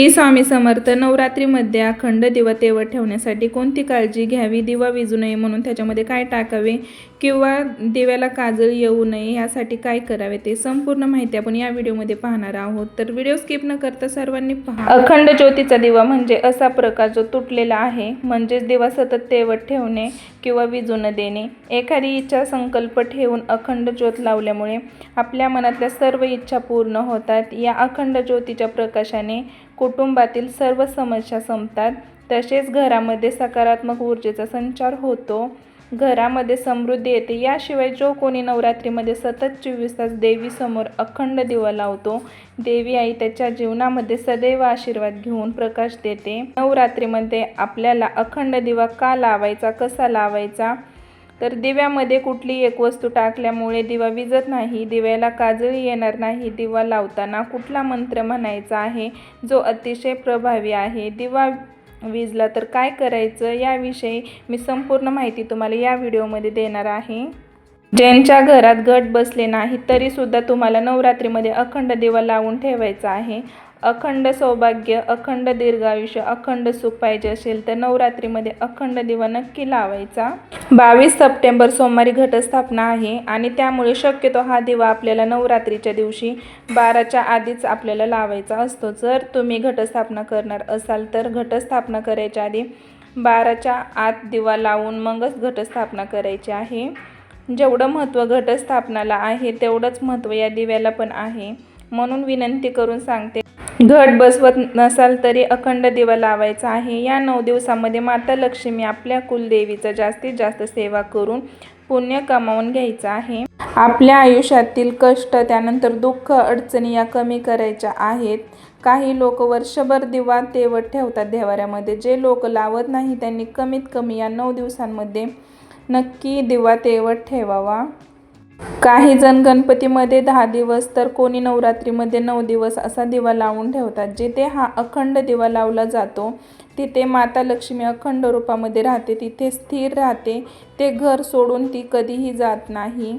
श्री स्वामी समर्थ नवरात्रीमध्ये अखंड दिवा तेवत ठेवण्यासाठी कोणती काळजी घ्यावी? दिवा विजू नये म्हणून त्याच्यामध्ये काय टाकावे? किंवा दिव्याला काजळ येऊ नये यासाठी काय करावे? ते संपूर्ण माहिती आपण या व्हिडिओमध्ये पाहणार आहोत. तर व्हिडिओ स्किप न करता सर्वांनी पहा. अखंड ज्योतीचा दिवा म्हणजे असा प्रकार जो तुटलेला आहे. म्हणजेच दिवा सतत तेवत ठेवणे किंवा विजू न देणे. एखादी इच्छा संकल्प ठेवून अखंड ज्योत लावल्यामुळे आपल्या मनातल्या सर्व इच्छा पूर्ण होतात. या अखंड ज्योतीच्या प्रकाशाने कुटुंबातील सर्व समस्या संपतात तसेच घरामध्ये सकारात्मक ऊर्जेचा संचार होतो. घरामध्ये समृद्धी येते याशिवाय जो कोणी नवरात्रीमध्ये सतत चोवीस तास देवीसमोर अखंड दिवा लावतो देवी आई त्याच्या जीवनामध्ये सदैव आशीर्वाद घेऊन प्रकाश देते. नवरात्रीमध्ये आपल्याला अखंड दिवा का लावायचा कसा लावायचा तर दिव्यामध्ये कुठली एक वस्तू टाकल्यामुळे दिवा विजत नाही दिव्याला काजळी येणार नाही दिवा लावताना कुठला मंत्र म्हणायचा आहे जो अतिशय प्रभावी आहे? दिवा विजला तर काय करायचं याविषयी मी संपूर्ण माहिती तुम्हाला या व्हिडिओमध्ये देणार आहे. ज्यांच्या घरात घट बसले नाही तरीसुद्धा तुम्हाला नवरात्रीमध्ये अखंड दिवा लावून ठेवायचा आहे. अखंड सौभाग्य अखंड दीर्घायुष्य अखंड सुख पाहिजे असेल तर नवरात्रीमध्ये अखंड दिवा नक्की लावायचा. बावीस सप्टेंबर सोमवारी घटस्थापना आहे आणि त्यामुळे शक्यतो हा दिवा आपल्याला नवरात्रीच्या दिवशी बाराच्या आधीच आपल्याला लावायचा असतो. जर तुम्ही घटस्थापना करणार असाल तर घटस्थापना करायच्या आधी बाराच्या आत दिवा लावून मगच घटस्थापना करायची आहे. जेवढं महत्त्व घटस्थापनाला आहे तेवढंच महत्त्व या दिव्याला पण आहे. म्हणून विनंती करून सांगते. घट बसवत नसाल तरी अखंड दिवा लावायचा आहे. या नऊ दिवसामध्ये माता लक्ष्मी आपल्या कुलदेवीचा जास्तीत जास्त सेवा करून पुण्य कमावून घ्यायचं आहे. आपल्या आयुष्यातील कष्ट त्यानंतर दुःख अडचणी या कमी करायच्या आहेत. काही लोक वर्षभर दिवा तेवत ठेवतात देवाऱ्यामध्ये. जे लोक लावत नाही त्यांनी कमीत कमी या नऊ दिवसांमध्ये नक्की दिवा तेवत ठेवावा. काही जण गणपतीमध्ये दहा दिवस तर कोणी नवरात्रीमध्ये नऊ दिवस असा दिवा लावून ठेवतात जिथे हा अखंड दिवा लावला जातो. तिथे माता लक्ष्मी अखंड रूपामध्ये राहते तिथे स्थिर राहते. ते घर सोडून ती कधीही जात नाही.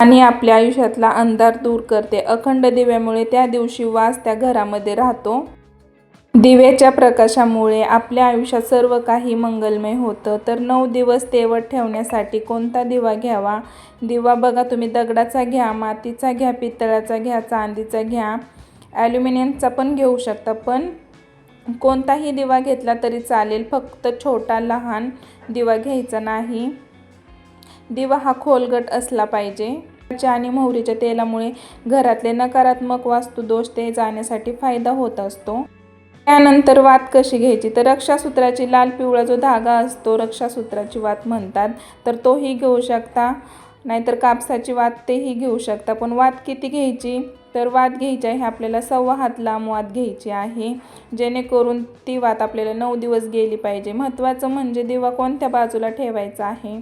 आणि आपल्या आयुष्यातला अंधार दूर करते. अखंड दिव्यामुळे त्या दिवशी वास त्या घरामध्ये राहतो. दिव्याच्या प्रकाशामुळे आपल्या आयुष्यात सर्व काही मंगलमय होतं. तर नऊ दिवस तेवत ठेवण्यासाठी कोणता दिवा घ्यावा? दिवा बघा तुम्ही दगडाचा घ्या मातीचा घ्या पितळाचा घ्या चांदीचा घ्या ॲल्युमिनियमचा पण घेऊ शकता. पण कोणताही दिवा घेतला तरी चालेल फक्त छोटा लहान दिवा घ्यायचा नाही. दिवा हा खोलगट असला पाहिजे. आणि मोहरीच्या तेलामुळे घरातले नकारात्मक वास्तुदोष ते जाण्यासाठी फायदा होत असतो. त्यानंतर वात कशी घ्यायची? तर रक्षासूत्राची लाल पिवळा जो धागा असतो रक्षासूत्राची वात म्हणतात तर तोही घेऊ शकता. नाहीतर कापसाची वात तेही घेऊ शकता. पण वात किती घ्यायची? तर वात घ्यायची आहे आपल्याला सव्वा हात लांब वात घ्यायची आहे. जेणेकरून ती वात आपल्याला नऊ दिवस गेली पाहिजे. महत्त्वाचं म्हणजे दिवा कोणत्या बाजूला ठेवायचा आहे?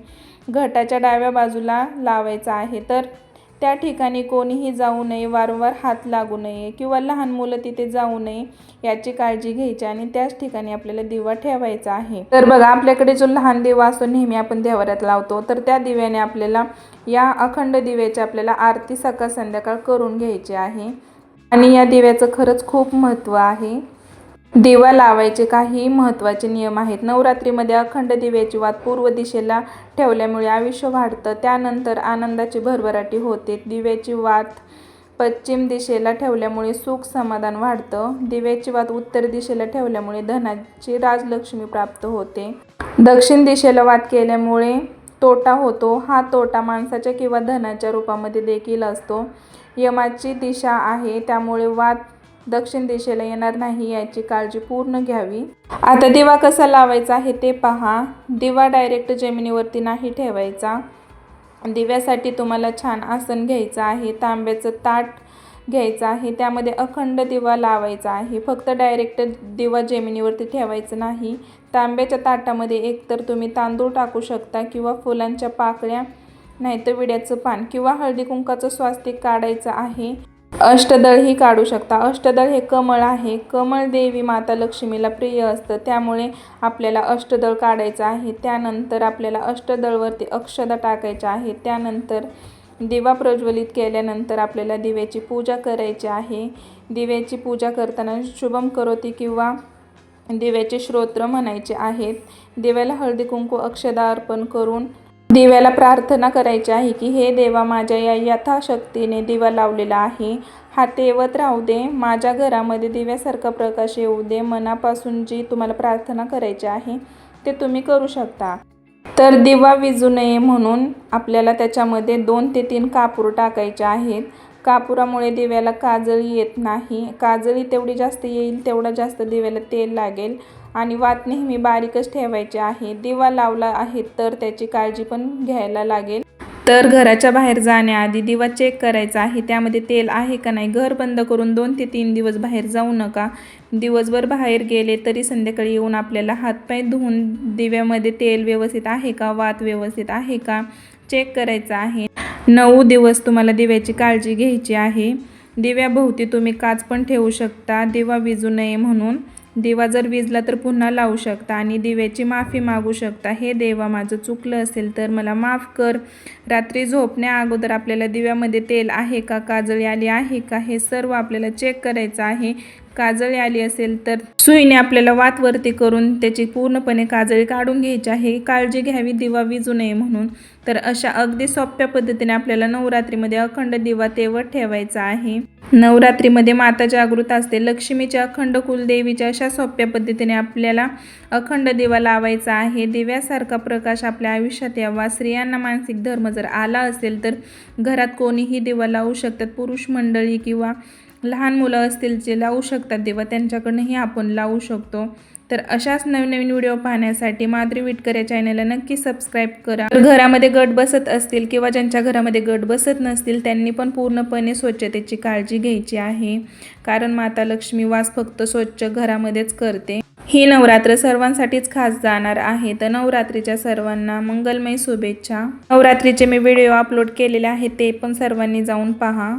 घटाच्या डाव्या बाजूला लावायचा आहे. तर त्या ठिकाणी कोणीही जाऊ नये वारंवार हात लागू नये किंवा लहान मुलं तिथे जाऊ नये याची काळजी घ्यायची आणि त्याच ठिकाणी आपल्याला दिवा ठेवायचा आहे. तर बघा आपल्याकडे जो लहान दिवा असतो नेहमी आपण देवाऱ्यात लावतो तर त्या दिव्याने आपल्याला या अखंड दिव्याची आपल्याला आरती सकाळ संध्याकाळ करून घ्यायची आहे. आणि या दिव्याचं खरंच खूप महत्त्व आहे. दिवा लावायचे काही महत्त्वाचे नियम आहेत. नवरात्रीमध्ये अखंड दिव्याची वात पूर्व दिशेला ठेवल्यामुळे आयुष्य वाढतं. त्यानंतर आनंदाची भरभराटी होते. दिव्याची वात पश्चिम दिशेला ठेवल्यामुळे सुख समाधान वाढतं. दिव्याची वात उत्तर दिशेला ठेवल्यामुळे धनाची राजलक्ष्मी प्राप्त होते. दक्षिण दिशेला वात केल्यामुळे तोटा होतो. हा तोटा माणसाच्या किंवा धनाच्या रूपामध्ये देखील असतो. यमाची दिशा आहे. त्यामुळे वात दक्षिण दिशेला येणार नाही याची काळजी पूर्ण घ्यावी. आता दिवा कसा लावायचा आहे ते पहा. दिवा डायरेक्ट जमिनीवरती नाही ठेवायचा. दिव्यासाठी तुम्हाला छान आसन घ्यायचं आहे तांब्याचं ताट घ्यायचं आहे त्यामध्ये अखंड दिवा लावायचा आहे. फक्त डायरेक्ट दिवा जमिनीवरती ठेवायचं नाही. तांब्याच्या ताटामध्ये एकतर तुम्ही तांदूळ टाकू शकता किंवा फुलांच्या पाकळ्या नाहीतर विड्याचं पान किंवा हळदी कुंकाचं स्वास्तिक काढायचं आहे. अष्टदळही काढू शकता. अष्टदळ हे कमळ आहे. कमळ देवी माता लक्ष्मीला प्रिय असतं. त्यामुळे आपल्याला अष्टदळ काढायचं आहे. त्यानंतर आपल्याला अष्टदळवरती अक्षदा टाकायच्या आहे त्यानंतर दिवा प्रज्वलित केल्यानंतर आपल्याला दिव्याची पूजा करायची आहे. दिव्याची पूजा करताना शुभम करोती किंवा दिव्याचे श्रोत्र म्हणायचे आहेत. दिव्याला हळदी कुंकू अक्षदा अर्पण करून दिव्याला प्रार्थना करायची आहे की हे देवा माझ्या या यथाशक्तीने दिवा लावलेला आहे. हा तेवत राहू दे. माझ्या घरामध्ये दिव्यासारखा प्रकाश येऊ दे. मनापासून जी तुम्हाला प्रार्थना करायची आहे ते तुम्ही करू शकता. तर दिवा विजू नये म्हणून आपल्याला त्याच्यामध्ये दोन ते तीन कापूर टाकायचे आहेत. कापुरामुळे दिव्याला काजळी येत नाही. काजळी तेवढी जास्त येईल तेवढा जास्त दिव्याला तेल लागेल आणि वात नेहमी बारीकच ठेवायची आहे. दिवा लावला आहे तर त्याची काळजी पण घ्यायला लागेल. तर घराच्या बाहेर जाण्याआधी दिवा चेक करायचा आहे. त्यामध्ये तेल आहे का नाही घर बंद करून दोन ते तीन दिवस बाहेर जाऊ नका. दिवसभर बाहेर गेले तरी संध्याकाळी येऊन आपल्याला हातपाय धुवून दिव्यामध्ये तेल व्यवस्थित आहे का? वात व्यवस्थित आहे का? चेक करायचं आहे. नऊ दिवस तुम्हाला दिव्याची काळजी घ्यायची आहे. दिव्याभोवती तुम्ही काच पण ठेवू शकता. दिवा विजू नये म्हणून. दिवा जर विजला तर पुन्हा लावू शकता आणि दिव्याची माफी मागू शकता. हे देवा माझं चुकलं असेल तर मला माफ कर. रात्री झोपण्या अगोदर आपल्याला दिव्यामध्ये तेल आहे का? काजळी आली आहे का? हे सर्व आपल्याला चेक करायचं आहे. काजळी आली असेल तर सुईने आपल्याला वातवरती करून त्याची पूर्णपणे काजळी काढून घ्यायची आहे. काळजी घ्यावी दिवा विजू नये म्हणून. तर अशा अगदी सोप्या पद्धतीने आपल्याला नवरात्रीमध्ये अखंड दिवा तेवत ठेवायचा आहे. नवरात्रीमध्ये माता जागृत असते. लक्ष्मीच्या अखंड कुलदेवीच्या अशा सोप्या पद्धतीने आपल्याला अखंड दिवा लावायचा आहे. दिव्यासारखा प्रकाश आपल्या आयुष्यात यावा. स्त्रियांना मानसिक धर्म जर आला असेल तर घरात कोणीही दिवा लावू शकतात. पुरुष मंडळी किंवा लहान मुलं असतील जे लावू शकतात दिवा त्यांच्याकडनंही आपण लावू शकतो. तर अशाच नवीन नवीन व्हिडिओ पाहण्यासाठी माधुरी विटकर या चॅनलला नक्की सबस्क्राईब करा. तर घरामध्ये गट बसत असतील किंवा ज्यांच्या घरामध्ये गट बसत नसतील त्यांनी पण पूर्णपणे स्वच्छतेची काळजी घ्यायची आहे. कारण माता लक्ष्मी वास फक्त स्वच्छ घरामध्येच करते. ही नवरात्र सर्वांसाठीच खास जाणार आहे. तर नवरात्रीच्या सर्वांना मंगलमय शुभेच्छा. नवरात्रीचे मी व्हिडिओ अपलोड केलेले आहेत ते पण सर्वांनी जाऊन पहा.